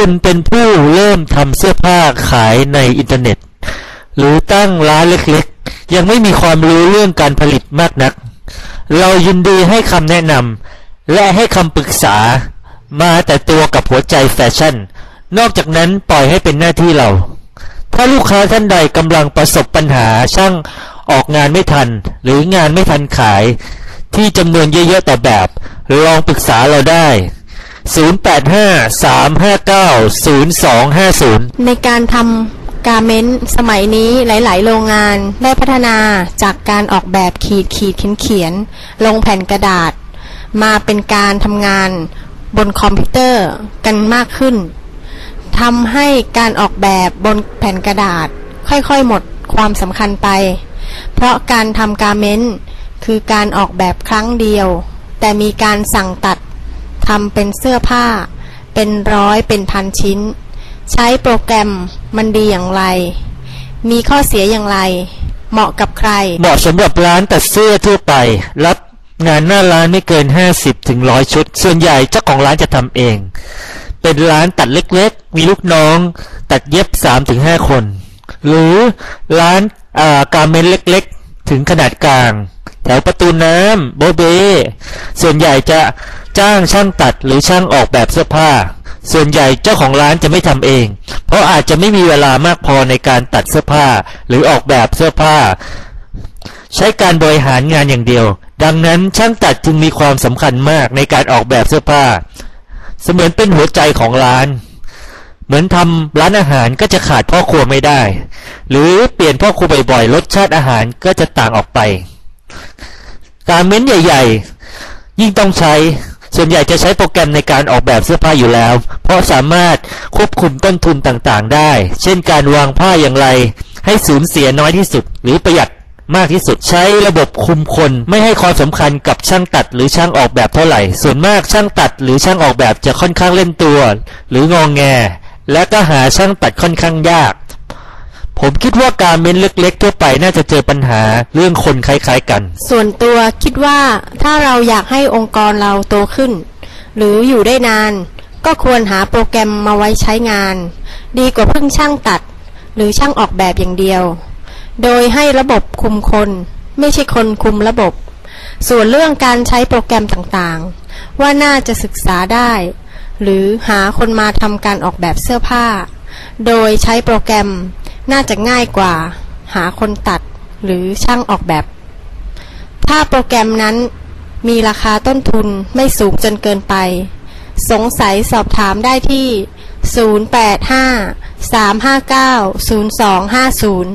คุณเป็นผู้เริ่มทำเสื้อผ้าขายในอินเทอร์เน็ต หรือตั้งร้านเล็กๆ ยังไม่มีความรู้เรื่องการผลิตมากนัก เรายินดีให้คำแนะนำและให้คำปรึกษามาแต่ตัวกับหัวใจแฟชั่น นอกจากนั้นปล่อยให้เป็นหน้าที่เรา ถ้าลูกค้าท่านใดกำลังประสบปัญหาช่างออกงานไม่ทัน หรืองานไม่ทันขาย ที่จำนวนเยอะๆต่อแบบ ลองปรึกษาเราได้ 0853590250 ในการทำการเมนต์สมัยนี้หลาย ๆ โรงงานได้พัฒนาจากการออกแบบขีดขีดเขียนเขียน ลงแผ่นกระดาษ มาเป็นการทำงานบนคอมพิวเตอร์กันมากขึ้นทำให้การออกแบบบนแผ่นกระดาษ ค่อย ๆ หมดความสำคัญไป เพราะการทำการเมนต์คือการออกแบบครั้งเดียว แต่มีการสั่งตัด ทำเป็นเสื้อผ้า เป็นร้อยเป็นพันชิ้น ใช้โปรแกรมมันดีอย่างไร มีข้อเสียอย่างไร เหมาะกับใคร เหมาะสำหรับร้านตัดเสื้อทั่วไป รับงานหน้าร้านไม่เกิน 50ถึง100ชุด ส่วนใหญ่เจ้าของร้านจะทำเอง เป็นร้านตัดเล็กๆ มีลูกน้อง ตัดเย็บ3-5คน หรือร้านอาการเมนเล็กๆ ถึงขนาดกลาง ถวประตูน้ำโบเบ ส่วนใหญ่จะจ้างช่างตัดหรือช่างออกแบบเสื้อผ้า ส่วนใหญ่เจ้าของร้านจะไม่ทำเอง เพราะอาจจะไม่มีเวลามากพอในการตัดเสื้อผ้าหรือออกแบบเสื้อผ้า ใช้การบริหารงานอย่างเดียว ดังนั้นช่างตัดจึงมีความสำคัญมากในการออกแบบเสื้อผ้า เสมือนเป็นหัวใจของร้านเหมือนทำร้านอาหารก็จะขาดพ่อครัวไม่ได้ หรือเปลี่ยนพ่อครัวบ่อยๆ รสชาติอาหารก็จะต่างออกไป การเม้นใหญ่ ๆ ยิ่งต้องใช้ ส่วนใหญ่จะใช้โปรแกรมในการออกแบบเสื้อผ้าอยู่แล้ว เพราะสามารถควบคุมต้นทุนต่างๆ ได้ เช่นการวางผ้าอย่างไร ให้สูญเสียน้อยที่สุด หรือประหยัดมากที่สุดใช้ระบบคุมคน ไม่ให้ความสำคัญกับช่างตัดหรือช่างออกแบบเท่าไหร่ ส่วนมากช่างตัดหรือช่างออกแบบจะค่อนข้างเล่นตัว หรืององแง และก็หาช่างตัดค่อนข้างยาก ผมคิดว่าการเม้นเล็กๆทั่วไปน่าจะเจอปัญหาเรื่องคนคล้ายๆกัน ส่วนตัวคิดว่าถ้าเราอยากให้องค์กรเราโตขึ้น หรืออยู่ได้นาน ก็ควรหาโปรแกรมมาไว้ใช้งาน ดีกว่าเพิ่งช่างตัด หรือช่างออกแบบอย่างเดียว โดยให้ระบบคุมคน ไม่ใช่คนคุมระบบ ส่วนเรื่องการใช้โปรแกรมต่างๆ ว่าน่าจะศึกษาได้ หรือหาคนมาทำการออกแบบเสื้อผ้า โดยใช้โปรแกรม น่าจะง่ายกว่า หาคนตัดหรือช่างออกแบบ ถ้าโปรแกรมนั้นมีราคาต้นทุนไม่สูงจนเกินไป สงสัยสอบถามได้ที่ 085 359 0250